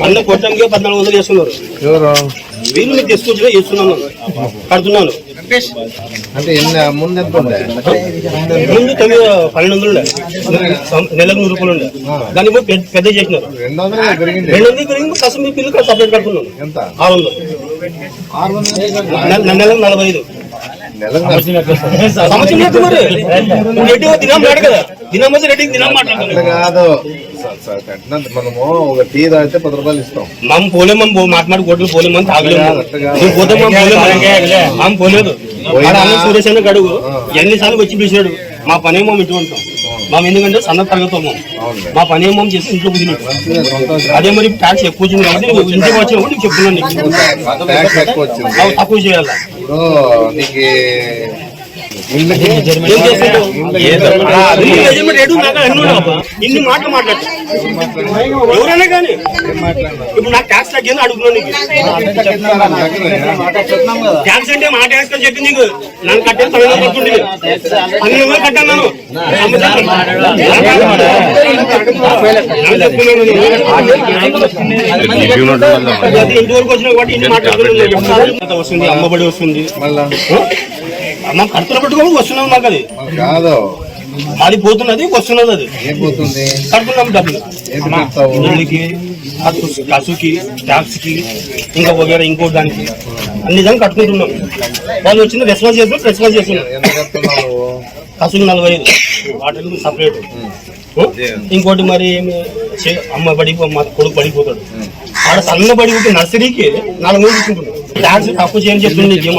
అన్న కొట్టంగా పద్నాలుగు వందలు చేస్తున్నారు ఎవరు వీళ్ళు మీకు తీసుకొచ్చినా చేస్తున్నాను కడుతున్నాను అంటే ముందు ఎంత ముందు తొమ్మిది పన్నెండు వందలు ఉండే నెలకు నూరు రూపాయలు ఉండే దాన్ని ఇప్పుడు పెద్ద చేసినారు రెండు వందలు పెరిగింది కసం మీ పిల్లలు సపరేట్ కడుతున్నాను ఎంత ఆరు వందలు నెలకు నలభై ఐదు కదా మనము ఒక టీ తాగితే పది రూపాయలు ఇస్తాం మనం పోలేం మనం మాట్లాడి కొట్లు పోలేం మనం మనం పోలేదు అన్న గడుగు ఎన్నిసార్లు వచ్చి పిలిచాడు మా పనేమో ఇంటి ఉంటాం మేము ఎందుకంటే సన్న తరగతాం అవునులే. మా పనేమో చేసి ఇంట్లో సంతోషం అదే మరి ట్యాక్స్ ఎక్కువ వచ్చింది కాబట్టి నువ్వు ఇంటికి వచ్చినప్పుడు నీకు చెప్తున్నాను నీకు. తక్కువ చేయాలి? అన్ని. ఇన్ని మాటలు మాట్లాడు ఎవరైనా కానీ ఇప్పుడు నాకు ట్యాక్స్ తగ్గింది అడుగుతున్నాను నీకు ట్యాక్స్ అంటే మా ట్యాక్స్ అని చెప్పి నీకు నన్ను కట్టే పదివేలు పడుతుంది పన్నెండు వేలు కట్టాను నన్ను అది ఇంతవరకు వచ్చిన కాబట్టి ఇన్ని మాట్లాడుతున్నాను వస్తుంది అమ్మబడి వస్తుంది మళ్ళా అమ్మ కడుపులో పెట్టుకోవడం వస్తున్నాం మాకు అది. కాదు. అది పోతున్నది వస్తున్నది అది. ఏం పోతుంది? డబ్బులు. కసు- కసుకి ట్యాక్స్కి ఇంకా వగేరా ఇంకో దానికి అన్ని దాన్ని కట్టుకుంటున్నాం. వాళ్ళు వచ్చిన రెస్పాన్స్ చేస్తున్నారు రెస్పాన్స్ కడుతున్నావు కసులు నలభై ఐదు. Water separate. ఇంకోటి మరి అమ్మ బడి మా కొడుకు పడిపోతాడు. ఆడ సన్న ఉంటే నర్సరీకి నాలుగు తీసుకుంటున్నాడు. ట్యాక్స్ తక్కువ చేయని చెప్తుంది నీకు ఏం